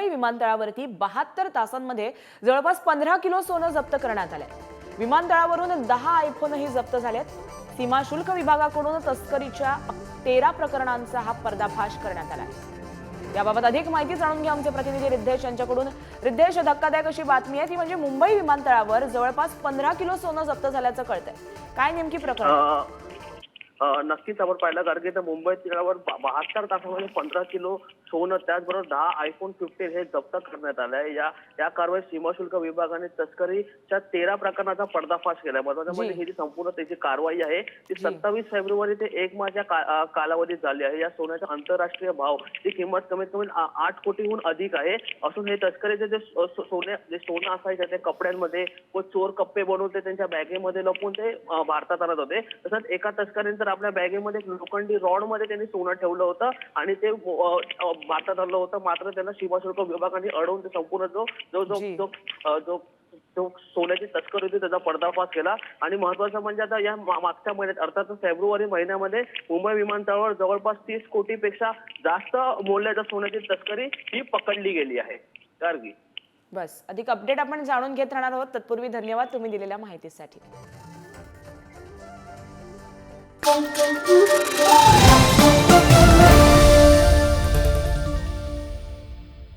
मुंबई विमानतळावरती बहात्तर तासांमध्ये जवळपास पंधरा किलो सोनं जप्त करण्यात आलंय. विमानतळावरून दहा आयफोनही जप्त झालेत. सीमा शुल्क विभागाकडून तस्करीच्या तेरा प्रकरणांचा हा पर्दाफाश करण्यात आला याबाबत अधिक माहिती जाणून घ्या आमचे प्रतिनिधी रिद्धेश यांच्याकडून. रिद्धेश धक्कादायक अशी बातमी आहे ती म्हणजे मुंबई विमानतळावर जवळपास पंधरा किलो सोनं जप्त झाल्याचं कळतंय. काय नेमकी प्रकरण? नक्कीच आपण पाहिलं कारण की त्या मुंबई तीरावर बहात्तर तासामध्ये पंधरा किलो सोनं त्याचबरोबर दहा आयफोन फिफ्टीन हे जप्त करण्यात आलं आहे या या कारवाईत सीमा शुल्क विभागाने तस्करीच्या तेरा प्रकरणाचा पर्दाफाश केलाय. महत्वाचं म्हणजे ही जी संपूर्ण त्याची कारवाई आहे ती सत्तावीस फेब्रुवारी ते एक मार्चच्या का- कालावधीत झाली आहे. या सोन्याचा आंतरराष्ट्रीय भाव ती किंमत कमीत कमी आठ कोटीहून अधिक आहे. असून हे तस्करीचे जे सोने जे सोनं असायचं ते कपड्यांमध्ये व चोर कप्पे बनवून ते त्यांच्या बॅगेमध्ये लपून ते भारतात आणत होते. तसंच एका तस्करीने तर आपल्या बॅगेमध्ये लोखंडी रॉडमध्ये त्यांनी सोनं ठेवलं होतं आणि ते भारतात आणलं होतं. मात्र त्यांना सीमाशुल्क विभागाने अडवून ते संपूर्ण जो जो जो जी. जो सोन्याची तस्करी होती त्याचा पर्दाफाश केला. आणि महत्वाचं म्हणजे आता या मागच्या महिन्यात अर्थात फेब्रुवारी महिन्यामध्ये मुंबई विमानतळावर जवळपास तीस कोटीपेक्षा जास्त मूल्याच्या सोन्याची तस्करी ही पकडली गेली आहे. गार्गी. बस. अधिक अपडेट आपण जाणून घेत राहणार आहोत. तत्पूर्वी धन्यवाद तुम्ही दिलेल्या माहितीसाठी. bom, bom, bom.